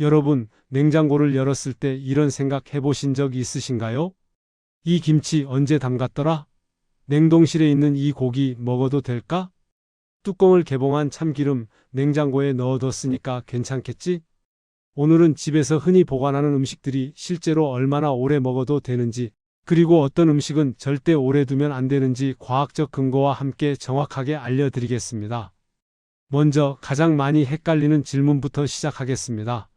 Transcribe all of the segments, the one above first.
여러분, 냉장고를 열었을 때 이런 생각 해보신 적 있으신가요? 이 김치 언제 담갔더라? 냉동실에 있는 이 고기 먹어도 될까? 뚜껑을 개봉한 참기름 냉장고에 넣어뒀으니까 괜찮겠지? 오늘은 집에서 흔히 보관하는 음식들이 실제로 얼마나 오래 먹어도 되는지, 그리고 어떤 음식은 절대 오래 두면 안 되는지 과학적 근거와 함께 정확하게 알려드리겠습니다. 먼저 가장 많이 헷갈리는 질문부터 시작하겠습니다.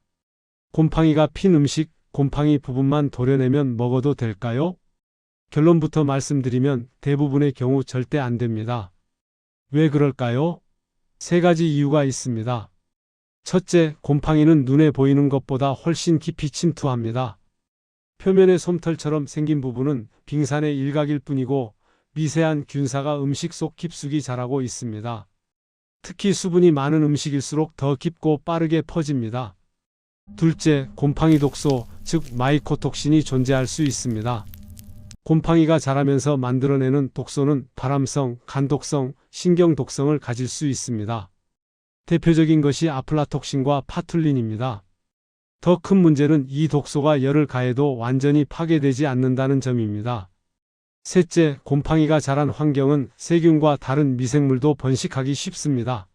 곰팡이가 핀 음식, 곰팡이 부분만 도려내면 먹어도 될까요? 결론부터 말씀드리면 대부분의 경우 절대 안 됩니다. 왜 그럴까요? 세 가지 이유가 있습니다. 첫째, 곰팡이는 눈에 보이는 것보다 훨씬 깊이 침투합니다. 표면의 솜털처럼 생긴 부분은 빙산의 일각일 뿐이고 미세한 균사가 음식 속 깊숙이 자라고 있습니다. 특히 수분이 많은 음식일수록 더 깊고 빠르게 퍼집니다. 둘째, 곰팡이 독소, 즉 마이코톡신이 존재할 수 있습니다. 곰팡이가 자라면서 만들어내는 독소는 발암성, 간독성, 신경독성을 가질 수 있습니다. 대표적인 것이 아플라톡신과 파툴린입니다. 더 큰 문제는 이 독소가 열을 가해도 완전히 파괴되지 않는다는 점입니다. 셋째, 곰팡이가 자란 환경은 세균과 다른 미생물도 번식하기 쉽습니다.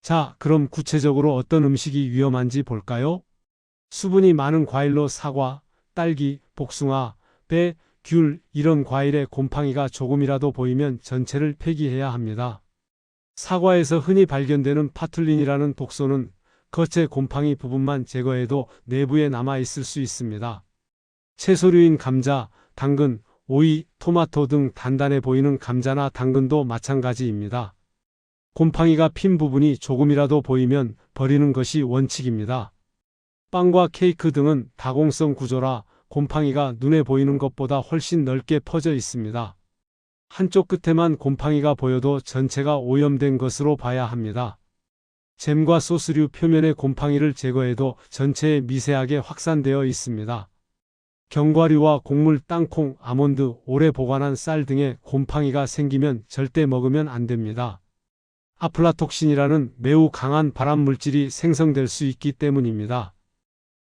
자, 그럼 구체적으로 어떤 음식이 위험한지 볼까요? 수분이 많은 과일로 사과, 딸기, 복숭아, 배, 귤 이런 과일에 곰팡이가 조금이라도 보이면 전체를 폐기해야 합니다. 사과에서 흔히 발견되는 파툴린이라는 독소는 겉의 곰팡이 부분만 제거해도 내부에 남아 있을 수 있습니다. 채소류인 감자, 당근, 오이, 토마토 등 단단해 보이는 감자나 당근도 마찬가지입니다. 곰팡이가 핀 부분이 조금이라도 보이면 버리는 것이 원칙입니다. 빵과 케이크 등은 다공성 구조라 곰팡이가 눈에 보이는 것보다 훨씬 넓게 퍼져 있습니다. 한쪽 끝에만 곰팡이가 보여도 전체가 오염된 것으로 봐야 합니다. 잼과 소스류 표면의 곰팡이를 제거해도 전체에 미세하게 확산되어 있습니다. 견과류와 곡물, 땅콩, 아몬드, 오래 보관한 쌀 등에 곰팡이가 생기면 절대 먹으면 안 됩니다. 아플라톡신이라는 매우 강한 발암 물질이 생성될 수 있기 때문입니다.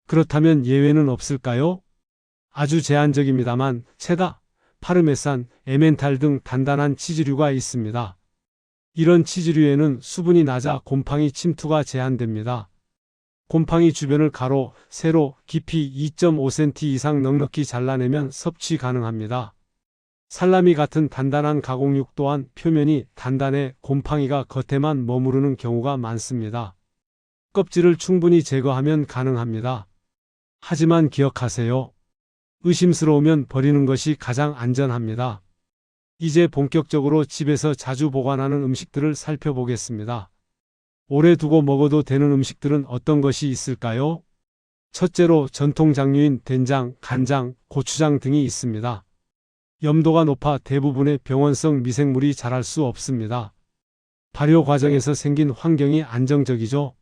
그렇다면 예외는 없을까요? 아주 제한적입니다만 체다, 파르메산, 에멘탈 등 단단한 치즈류가 있습니다. 이런 치즈류에는 수분이 낮아 곰팡이 침투가 제한됩니다. 곰팡이 주변을 가로, 세로, 깊이 2.5cm 이상 넉넉히 잘라내면 섭취 가능합니다. 살라미 같은 단단한 가공육 또한 표면이 단단해 곰팡이가 겉에만 머무르는 경우가 많습니다. 껍질을 충분히 제거하면 가능합니다. 하지만 기억하세요. 의심스러우면 버리는 것이 가장 안전합니다. 이제 본격적으로 집에서 자주 보관하는 음식들을 살펴보겠습니다. 오래 두고 먹어도 되는 음식들은 어떤 것이 있을까요? 첫째로 전통 장류인 된장, 간장, 고추장 등이 있습니다. 염도가 높아 대부분의 병원성 미생물이 자랄 수 없습니다. 발효 과정에서 생긴 환경이 안정적이죠.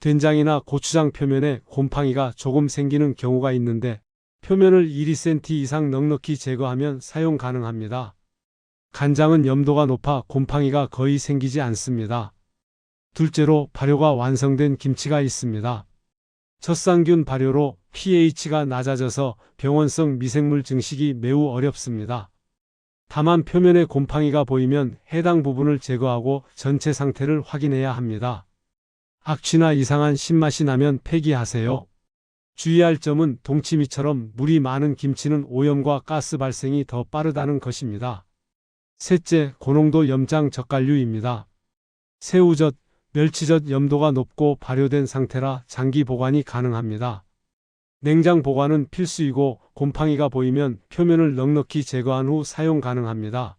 된장이나 고추장 표면에 곰팡이가 조금 생기는 경우가 있는데 표면을 1-2cm 이상 넉넉히 제거하면 사용 가능합니다. 간장은 염도가 높아 곰팡이가 거의 생기지 않습니다. 둘째로 발효가 완성된 김치가 있습니다. 젖상균 발효로 pH가 낮아져서 병원성 미생물 증식이 매우 어렵습니다. 다만 표면에 곰팡이가 보이면 해당 부분을 제거하고 전체 상태를 확인해야 합니다. 악취나 이상한 신맛이 나면 폐기하세요. 주의할 점은 동치미처럼 물이 많은 김치는 오염과 가스 발생이 더 빠르다는 것입니다. 셋째, 고농도 염장 젓갈류입니다. 새우젓, 멸치젓 염도가 높고 발효된 상태라 장기 보관이 가능합니다. 냉장 보관은 필수이고 곰팡이가 보이면 표면을 넉넉히 제거한 후 사용 가능합니다.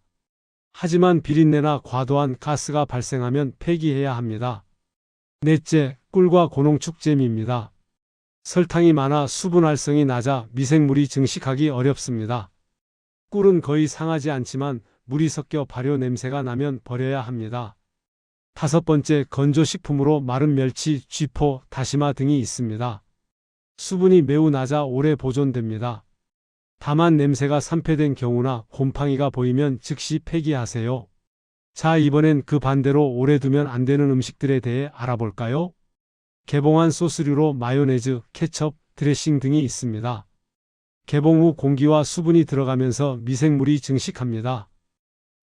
하지만 비린내나 과도한 가스가 발생하면 폐기해야 합니다. 넷째, 꿀과 고농축잼입니다. 설탕이 많아 수분 활성이 낮아 미생물이 증식하기 어렵습니다. 꿀은 거의 상하지 않지만 물이 섞여 발효 냄새가 나면 버려야 합니다. 다섯 번째 건조식품으로 마른 멸치, 쥐포, 다시마 등이 있습니다. 수분이 매우 낮아 오래 보존됩니다. 다만 냄새가 산패된 경우나 곰팡이가 보이면 즉시 폐기하세요. 자, 이번엔 그 반대로 오래 두면 안 되는 음식들에 대해 알아볼까요? 개봉한 소스류로 마요네즈, 케첩, 드레싱 등이 있습니다. 개봉 후 공기와 수분이 들어가면서 미생물이 증식합니다.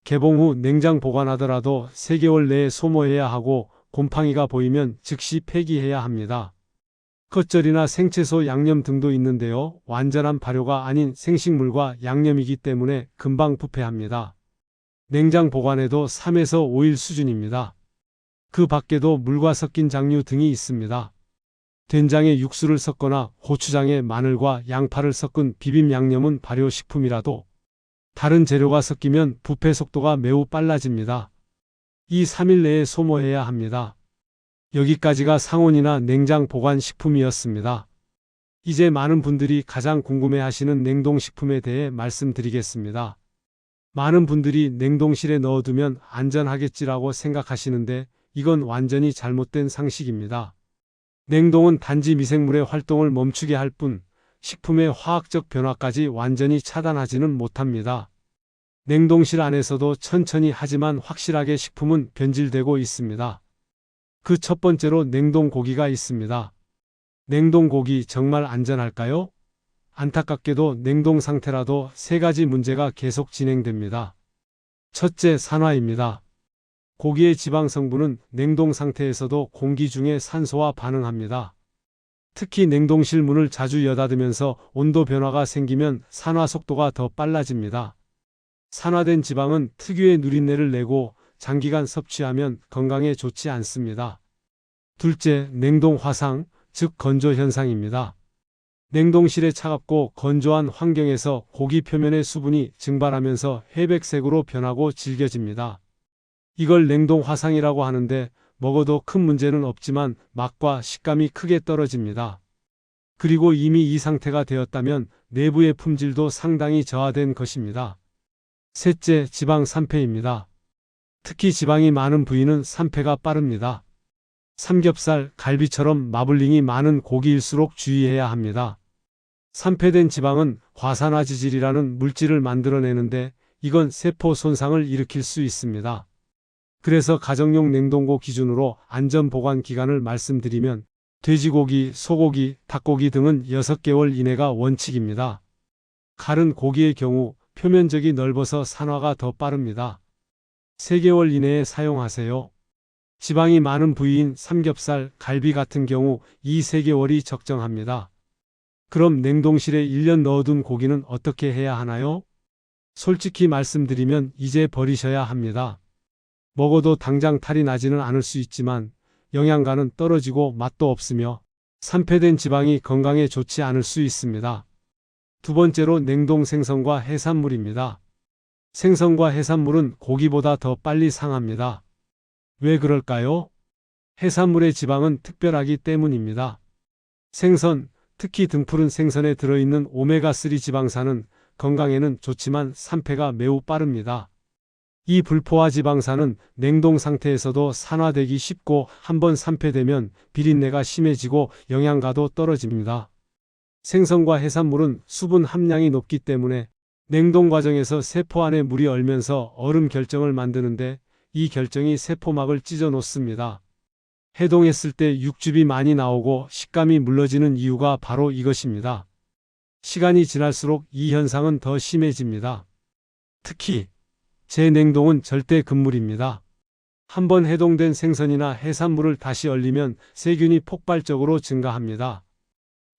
개봉 후 냉장 보관하더라도 3개월 내에 소모해야 하고 곰팡이가 보이면 즉시 폐기해야 합니다. 겉절이나 생채소 양념 등도 있는데요. 완전한 발효가 아닌 생식물과 양념이기 때문에 금방 부패합니다. 냉장 보관해도 3에서 5일 수준입니다. 그 밖에도 물과 섞인 장류 등이 있습니다. 된장에 육수를 섞거나 고추장에 마늘과 양파를 섞은 비빔 양념은 발효식품이라도 다른 재료가 섞이면 부패 속도가 매우 빨라집니다. 이 3일 내에 소모해야 합니다. 여기까지가 상온이나 냉장 보관 식품이었습니다. 이제 많은 분들이 가장 궁금해 하시는 냉동식품에 대해 말씀드리겠습니다. 많은 분들이 냉동실에 넣어두면 안전하겠지라고 생각하시는데 이건 완전히 잘못된 상식입니다. 냉동은 단지 미생물의 활동을 멈추게 할 뿐 식품의 화학적 변화까지 완전히 차단하지는 못합니다. 냉동실 안에서도 천천히 하지만 확실하게 식품은 변질되고 있습니다. 그 첫 번째로 냉동 고기가 있습니다. 냉동 고기 정말 안전할까요? 안타깝게도 냉동 상태라도 세 가지 문제가 계속 진행됩니다. 첫째, 산화입니다. 고기의 지방 성분은 냉동 상태에서도 공기 중에 산소와 반응합니다. 특히 냉동실 문을 자주 여닫으면서 온도 변화가 생기면 산화 속도가 더 빨라집니다. 산화된 지방은 특유의 누린내를 내고 장기간 섭취하면 건강에 좋지 않습니다. 둘째, 냉동 화상, 즉 건조 현상입니다. 냉동실의 차갑고 건조한 환경에서 고기 표면의 수분이 증발하면서 회백색으로 변하고 질겨집니다. 이걸 냉동 화상이라고 하는데 먹어도 큰 문제는 없지만 맛과 식감이 크게 떨어집니다. 그리고 이미 이 상태가 되었다면 내부의 품질도 상당히 저하된 것입니다. 셋째, 지방 산패입니다. 특히 지방이 많은 부위는 산패가 빠릅니다. 삼겹살, 갈비처럼 마블링이 많은 고기일수록 주의해야 합니다. 산패된 지방은 과산화지질이라는 물질을 만들어내는데 이건 세포 손상을 일으킬 수 있습니다. 그래서 가정용 냉동고 기준으로 안전 보관 기간을 말씀드리면 돼지고기, 소고기, 닭고기 등은 6개월 이내가 원칙입니다. 갈은 고기의 경우 표면적이 넓어서 산화가 더 빠릅니다. 3개월 이내에 사용하세요. 지방이 많은 부위인 삼겹살, 갈비 같은 경우 이 3개월이 적정합니다. 그럼 냉동실에 1년 넣어둔 고기는 어떻게 해야 하나요? 솔직히 말씀드리면 이제 버리셔야 합니다. 먹어도 당장 탈이 나지는 않을 수 있지만 영양가는 떨어지고 맛도 없으며 산패된 지방이 건강에 좋지 않을 수 있습니다. 두 번째로 냉동 생선과 해산물입니다. 생선과 해산물은 고기보다 더 빨리 상합니다. 왜 그럴까요? 해산물의 지방은 특별하기 때문입니다. 생선, 특히 등푸른 생선에 들어있는 오메가3 지방산은 건강에는 좋지만 산패가 매우 빠릅니다. 이 불포화 지방산은 냉동 상태에서도 산화되기 쉽고 한번 산패되면 비린내가 심해지고 영양가도 떨어집니다. 생선과 해산물은 수분 함량이 높기 때문에 냉동 과정에서 세포 안에 물이 얼면서 얼음 결정을 만드는데 이 결정이 세포막을 찢어 놓습니다. 해동했을 때 육즙이 많이 나오고 식감이 물러지는 이유가 바로 이것입니다. 시간이 지날수록 이 현상은 더 심해집니다. 특히 재냉동은 절대 금물입니다. 한번 해동된 생선이나 해산물을 다시 얼리면 세균이 폭발적으로 증가합니다.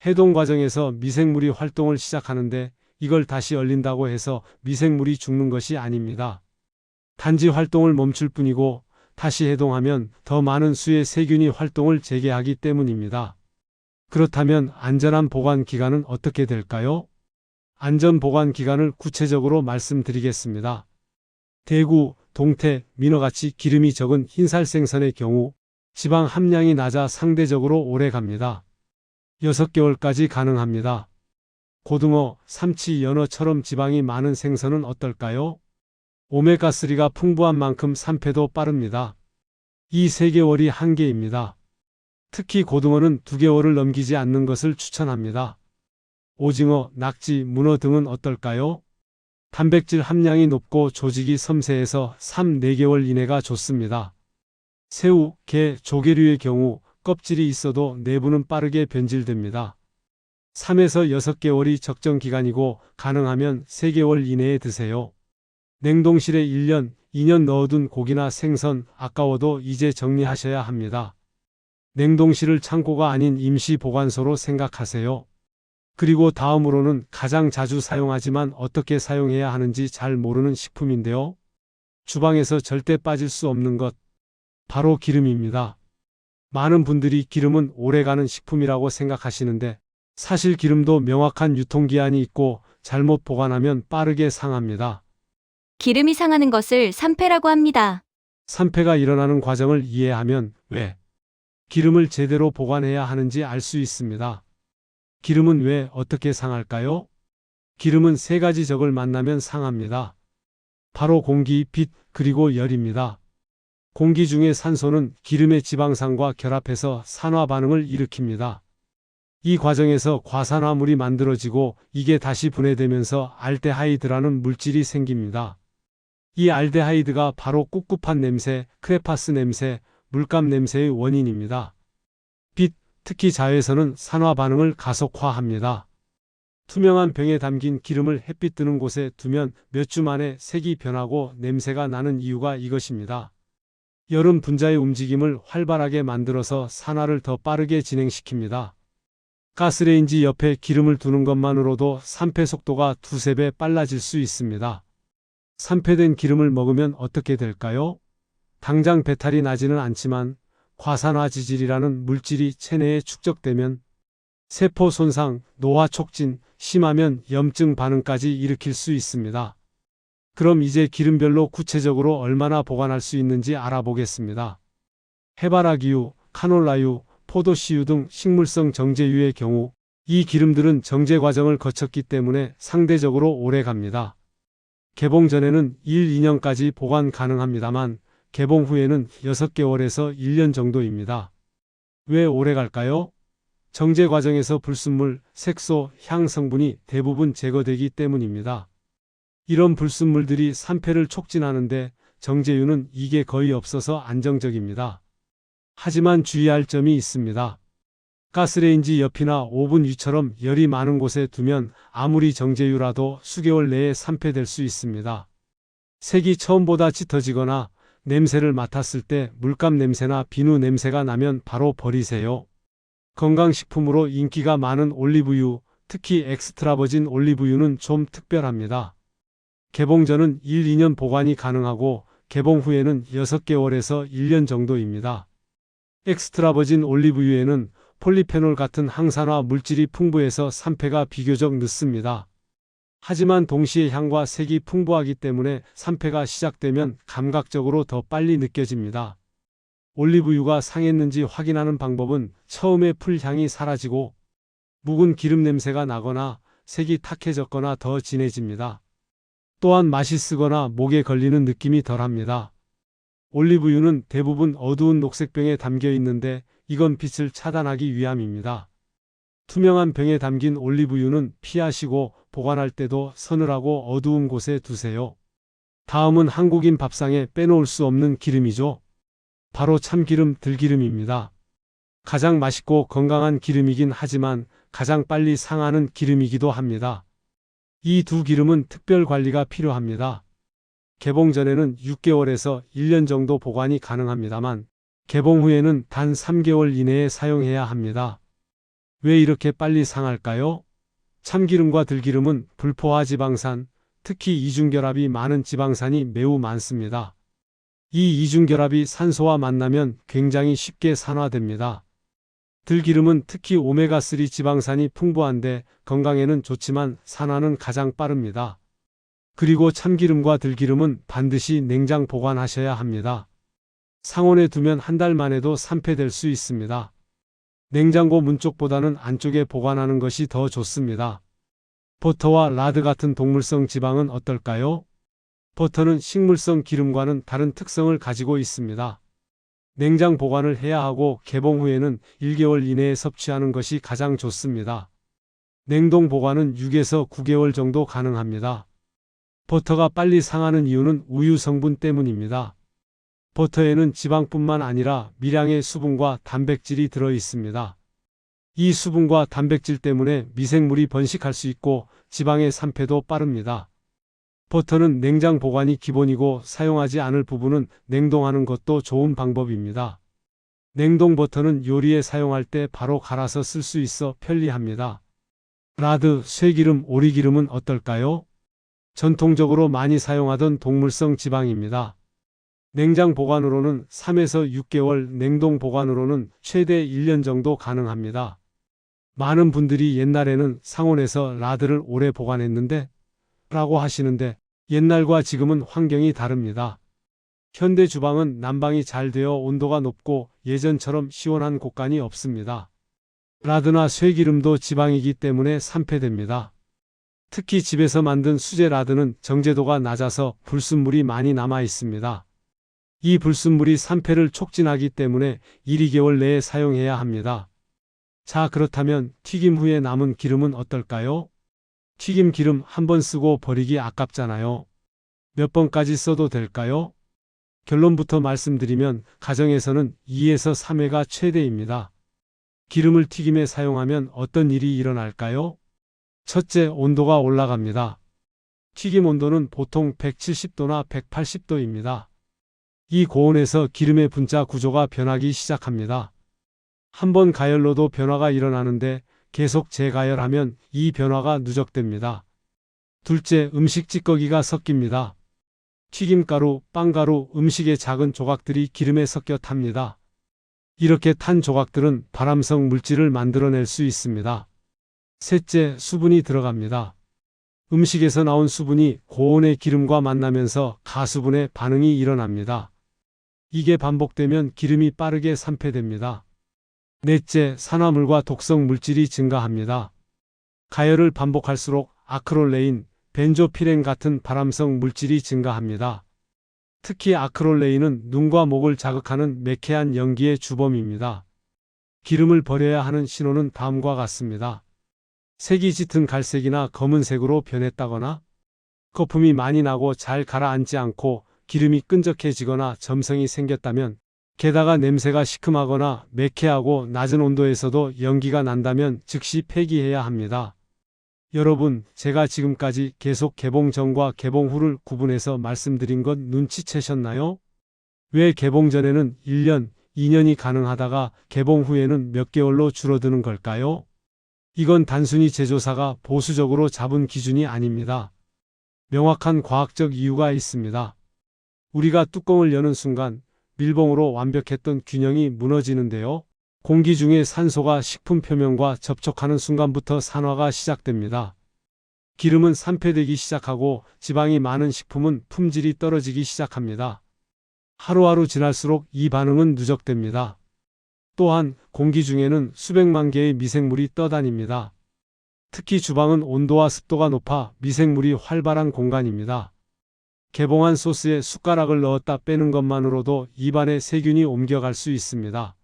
해동 과정에서 미생물이 활동을 시작하는데 이걸 다시 얼린다고 해서 미생물이 죽는 것이 아닙니다. 단지 활동을 멈출 뿐이고 다시 해동하면 더 많은 수의 세균이 활동을 재개하기 때문입니다. 그렇다면 안전한 보관 기간은 어떻게 될까요? 안전 보관 기간을 구체적으로 말씀드리겠습니다. 대구, 동태, 민어같이 기름이 적은 흰살 생선의 경우 지방 함량이 낮아 상대적으로 오래 갑니다. 6개월까지 가능합니다. 고등어, 삼치, 연어처럼 지방이 많은 생선은 어떨까요? 오메가3가 풍부한 만큼 산패도 빠릅니다. 이 3개월이 한계입니다. 특히 고등어는 2개월을 넘기지 않는 것을 추천합니다. 오징어, 낙지, 문어 등은 어떨까요? 단백질 함량이 높고 조직이 섬세해서 3, 4개월 이내가 좋습니다. 새우, 게, 조개류의 경우 껍질이 있어도 내부는 빠르게 변질됩니다. 3에서 6개월이 적정 기간이고 가능하면 3개월 이내에 드세요. 냉동실에 1년, 2년 넣어둔 고기나 생선 아까워도 이제 정리하셔야 합니다. 냉동실을 창고가 아닌 임시 보관소로 생각하세요. 그리고 다음으로는 가장 자주 사용하지만 어떻게 사용해야 하는지 잘 모르는 식품인데요. 주방에서 절대 빠질 수 없는 것. 바로 기름입니다. 많은 분들이 기름은 오래가는 식품이라고 생각하시는데 사실 기름도 명확한 유통기한이 있고 잘못 보관하면 빠르게 상합니다. 기름이 상하는 것을 산패라고 합니다. 산패가 일어나는 과정을 이해하면 왜 기름을 제대로 보관해야 하는지 알 수 있습니다. 기름은 왜 어떻게 상할까요? 기름은 세 가지 적을 만나면 상합니다. 바로 공기, 빛, 그리고 열입니다. 공기 중에 산소는 기름의 지방산과 결합해서 산화 반응을 일으킵니다. 이 과정에서 과산화물이 만들어지고 이게 다시 분해되면서 알데하이드라는 물질이 생깁니다. 이 알데하이드가 바로 꿉꿉한 냄새, 크레파스 냄새, 물감 냄새의 원인입니다. 빛, 특히 자외선은 산화 반응을 가속화합니다. 투명한 병에 담긴 기름을 햇빛 드는 곳에 두면 몇 주 만에 색이 변하고 냄새가 나는 이유가 이것입니다. 여름 분자의 움직임을 활발하게 만들어서 산화를 더 빠르게 진행시킵니다. 가스레인지 옆에 기름을 두는 것만으로도 산패 속도가 두세 배 빨라질 수 있습니다. 산패된 기름을 먹으면 어떻게 될까요? 당장 배탈이 나지는 않지만 과산화 지질이라는 물질이 체내에 축적되면 세포 손상, 노화 촉진, 심하면 염증 반응까지 일으킬 수 있습니다. 그럼 이제 기름별로 구체적으로 얼마나 보관할 수 있는지 알아보겠습니다. 해바라기유, 카놀라유, 포도씨유 등 식물성 정제유의 경우 이 기름들은 정제 과정을 거쳤기 때문에 상대적으로 오래 갑니다. 개봉 전에는 1, 2년까지 보관 가능합니다만 개봉 후에는 6개월에서 1년 정도입니다. 왜 오래 갈까요? 정제 과정에서 불순물, 색소, 향 성분이 대부분 제거되기 때문입니다. 이런 불순물들이 산패를 촉진하는데 정제유는 이게 거의 없어서 안정적입니다. 하지만 주의할 점이 있습니다. 가스레인지 옆이나 오븐 위처럼 열이 많은 곳에 두면 아무리 정제유라도 수개월 내에 산패될 수 있습니다. 색이 처음보다 짙어지거나 냄새를 맡았을 때 물감 냄새나 비누 냄새가 나면 바로 버리세요. 건강식품으로 인기가 많은 올리브유, 특히 엑스트라버진 올리브유는 좀 특별합니다. 개봉 전은 1, 2년 보관이 가능하고 개봉 후에는 6개월에서 1년 정도입니다. 엑스트라버진 올리브유에는 폴리페놀 같은 항산화 물질이 풍부해서 산패가 비교적 늦습니다. 하지만 동시에 향과 색이 풍부하기 때문에 산패가 시작되면 감각적으로 더 빨리 느껴집니다. 올리브유가 상했는지 확인하는 방법은 처음에 풀향이 사라지고 묵은 기름 냄새가 나거나 색이 탁해졌거나 더 진해집니다. 또한 맛이 쓰거나 목에 걸리는 느낌이 덜합니다. 올리브유는 대부분 어두운 녹색병에 담겨 있는데 이건 빛을 차단하기 위함입니다. 투명한 병에 담긴 올리브유는 피하시고 보관할 때도 서늘하고 어두운 곳에 두세요. 다음은 한국인 밥상에 빼놓을 수 없는 기름이죠. 바로 참기름 들기름입니다. 가장 맛있고 건강한 기름이긴 하지만 가장 빨리 상하는 기름이기도 합니다. 이 두 기름은 특별 관리가 필요합니다. 개봉 전에는 6개월에서 1년 정도 보관이 가능합니다만 개봉 후에는 단 3개월 이내에 사용해야 합니다. 왜 이렇게 빨리 상할까요? 참기름과 들기름은 불포화 지방산, 특히 이중결합이 많은 지방산이 매우 많습니다. 이 이중결합이 산소와 만나면 굉장히 쉽게 산화됩니다. 들기름은 특히 오메가3 지방산이 풍부한데 건강에는 좋지만 산화는 가장 빠릅니다. 그리고 참기름과 들기름은 반드시 냉장 보관하셔야 합니다. 상온에 두면 한 달만 해도 산패될 수 있습니다. 냉장고 문 쪽보다는 안쪽에 보관하는 것이 더 좋습니다. 버터와 라드 같은 동물성 지방은 어떨까요? 버터는 식물성 기름과는 다른 특성을 가지고 있습니다. 냉장 보관을 해야 하고 개봉 후에는 1개월 이내에 섭취하는 것이 가장 좋습니다. 냉동 보관은 6에서 9개월 정도 가능합니다. 버터가 빨리 상하는 이유는 우유 성분 때문입니다. 버터에는 지방뿐만 아니라 미량의 수분과 단백질이 들어 있습니다. 이 수분과 단백질 때문에 미생물이 번식할 수 있고 지방의 산패도 빠릅니다. 버터는 냉장 보관이 기본이고 사용하지 않을 부분은 냉동하는 것도 좋은 방법입니다. 냉동 버터는 요리에 사용할 때 바로 갈아서 쓸 수 있어 편리합니다. 라드, 쇠기름, 오리기름은 어떨까요? 전통적으로 많이 사용하던 동물성 지방입니다. 냉장 보관으로는 3에서 6개월, 냉동 보관으로는 최대 1년 정도 가능합니다. 많은 분들이 옛날에는 상온에서 라드를 오래 보관했는데 라고 하시는데 옛날과 지금은 환경이 다릅니다. 현대 주방은 난방이 잘 되어 온도가 높고 예전처럼 시원한 곳간이 없습니다. 라드나 쇠기름도 지방이기 때문에 산패됩니다. 특히 집에서 만든 수제 라드는 정제도가 낮아서 불순물이 많이 남아 있습니다. 이 불순물이 산패를 촉진하기 때문에 1, 2개월 내에 사용해야 합니다. 자, 그렇다면 튀김 후에 남은 기름은 어떨까요? 튀김 기름 한 번 쓰고 버리기 아깝잖아요. 몇 번까지 써도 될까요? 결론부터 말씀드리면 가정에서는 2에서 3회가 최대입니다. 기름을 튀김에 사용하면 어떤 일이 일어날까요? 첫째, 온도가 올라갑니다. 튀김 온도는 보통 170도나 180도입니다. 이 고온에서 기름의 분자 구조가 변하기 시작합니다. 한 번 가열로도 변화가 일어나는데 계속 재가열하면 이 변화가 누적됩니다. 둘째, 음식 찌꺼기가 섞입니다. 튀김가루, 빵가루, 음식의 작은 조각들이 기름에 섞여 탑니다. 이렇게 탄 조각들은 발암성 물질을 만들어낼 수 있습니다. 셋째, 수분이 들어갑니다. 음식에서 나온 수분이 고온의 기름과 만나면서 가수분의 반응이 일어납니다. 이게 반복되면 기름이 빠르게 산패됩니다. 넷째, 산화물과 독성 물질이 증가합니다. 가열을 반복할수록 아크롤레인, 벤조피렌 같은 발암성 물질이 증가합니다. 특히 아크롤레인은 눈과 목을 자극하는 매캐한 연기의 주범입니다. 기름을 버려야 하는 신호는 다음과 같습니다. 색이 짙은 갈색이나 검은색으로 변했다거나 거품이 많이 나고 잘 가라앉지 않고 기름이 끈적해지거나 점성이 생겼다면 게다가 냄새가 시큼하거나 매캐하고 낮은 온도에서도 연기가 난다면 즉시 폐기해야 합니다. 여러분, 제가 지금까지 계속 개봉 전과 개봉 후를 구분해서 말씀드린 것 눈치채셨나요? 왜 개봉 전에는 1년, 2년이 가능하다가 개봉 후에는 몇 개월로 줄어드는 걸까요? 이건 단순히 제조사가 보수적으로 잡은 기준이 아닙니다. 명확한 과학적 이유가 있습니다. 우리가 뚜껑을 여는 순간 밀봉으로 완벽했던 균형이 무너지는데요. 공기 중에 산소가 식품 표면과 접촉하는 순간부터 산화가 시작됩니다. 기름은 산패되기 시작하고 지방이 많은 식품은 품질이 떨어지기 시작합니다. 하루하루 지날수록 이 반응은 누적됩니다. 또한 공기 중에는 수백만 개의 미생물이 떠다닙니다. 특히 주방은 온도와 습도가 높아 미생물이 활발한 공간입니다. 개봉한 소스에 숟가락을 넣었다 빼는 것만으로도 입안에 세균이 옮겨갈 수 있습니다.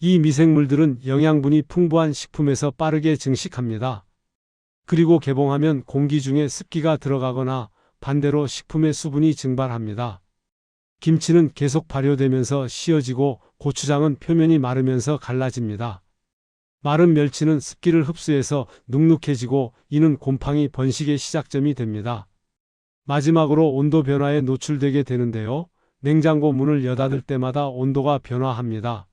이 미생물들은 영양분이 풍부한 식품에서 빠르게 증식합니다. 그리고 개봉하면 공기 중에 습기가 들어가거나 반대로 식품의 수분이 증발합니다. 김치는 계속 발효되면서 씌어지고 고추장은 표면이 마르면서 갈라집니다. 마른 멸치는 습기를 흡수해서 눅눅해지고 이는 곰팡이 번식의 시작점이 됩니다. 마지막으로 온도 변화에 노출되게 되는데요. 냉장고 문을 여닫을 때마다 온도가 변화합니다.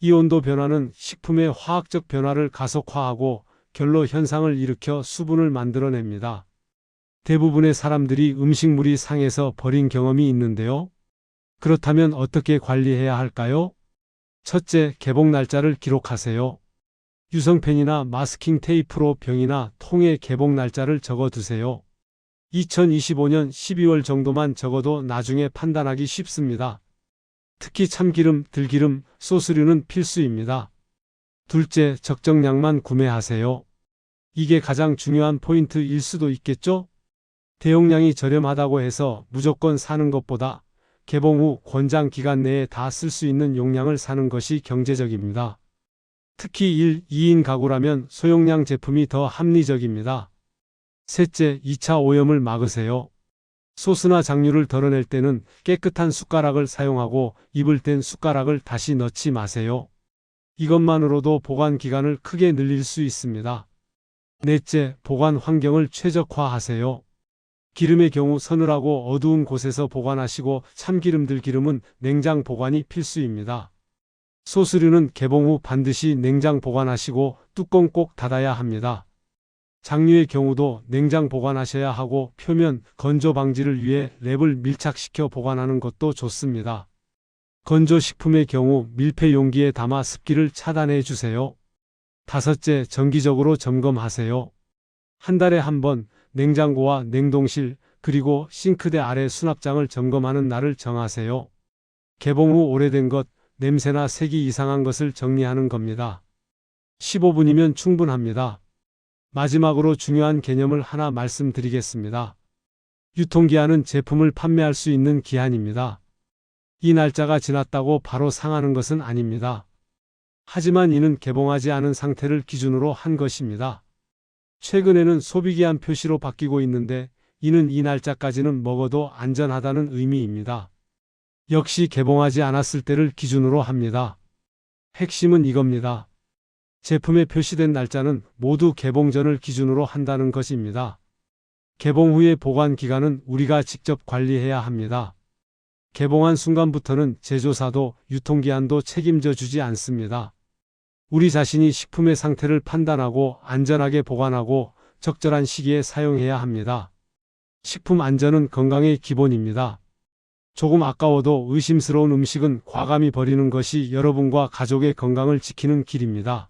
이 온도 변화는 식품의 화학적 변화를 가속화하고 결로 현상을 일으켜 수분을 만들어냅니다. 대부분의 사람들이 음식물이 상해서 버린 경험이 있는데요. 그렇다면 어떻게 관리해야 할까요? 첫째, 개봉 날짜를 기록하세요. 유성펜이나 마스킹 테이프로 병이나 통에 개봉 날짜를 적어 두세요. 2025년 12월 정도만 적어도 나중에 판단하기 쉽습니다. 특히 참기름, 들기름, 소스류는 필수입니다. 둘째, 적정량만 구매하세요. 이게 가장 중요한 포인트일 수도 있겠죠? 대용량이 저렴하다고 해서 무조건 사는 것보다 개봉 후 권장 기간 내에 다 쓸 수 있는 용량을 사는 것이 경제적입니다. 특히 1, 2인 가구라면 소용량 제품이 더 합리적입니다. 셋째, 2차 오염을 막으세요. 소스나 장류를 덜어낼 때는 깨끗한 숟가락을 사용하고 입을 땐 숟가락을 다시 넣지 마세요. 이것만으로도 보관 기간을 크게 늘릴 수 있습니다. 넷째, 보관 환경을 최적화하세요. 기름의 경우 서늘하고 어두운 곳에서 보관하시고 참기름들 기름은 냉장 보관이 필수입니다. 소스류는 개봉 후 반드시 냉장 보관하시고 뚜껑 꼭 닫아야 합니다. 장류의 경우도 냉장 보관하셔야 하고 표면 건조 방지를 위해 랩을 밀착시켜 보관하는 것도 좋습니다. 건조식품의 경우 밀폐 용기에 담아 습기를 차단해 주세요. 다섯째, 정기적으로 점검하세요. 한 달에 한 번 냉장고와 냉동실 그리고 싱크대 아래 수납장을 점검하는 날을 정하세요. 개봉 후 오래된 것, 냄새나 색이 이상한 것을 정리하는 겁니다. 15분이면 충분합니다. 마지막으로 중요한 개념을 하나 말씀드리겠습니다. 유통기한은 제품을 판매할 수 있는 기한입니다. 이 날짜가 지났다고 바로 상하는 것은 아닙니다. 하지만 이는 개봉하지 않은 상태를 기준으로 한 것입니다. 최근에는 소비기한 표시로 바뀌고 있는데 이는 이 날짜까지는 먹어도 안전하다는 의미입니다. 역시 개봉하지 않았을 때를 기준으로 합니다. 핵심은 이겁니다. 제품에 표시된 날짜는 모두 개봉 전을 기준으로 한다는 것입니다. 개봉 후의 보관 기간은 우리가 직접 관리해야 합니다. 개봉한 순간부터는 제조사도 유통기한도 책임져 주지 않습니다. 우리 자신이 식품의 상태를 판단하고 안전하게 보관하고 적절한 시기에 사용해야 합니다. 식품 안전은 건강의 기본입니다. 조금 아까워도 의심스러운 음식은 과감히 버리는 것이 여러분과 가족의 건강을 지키는 길입니다.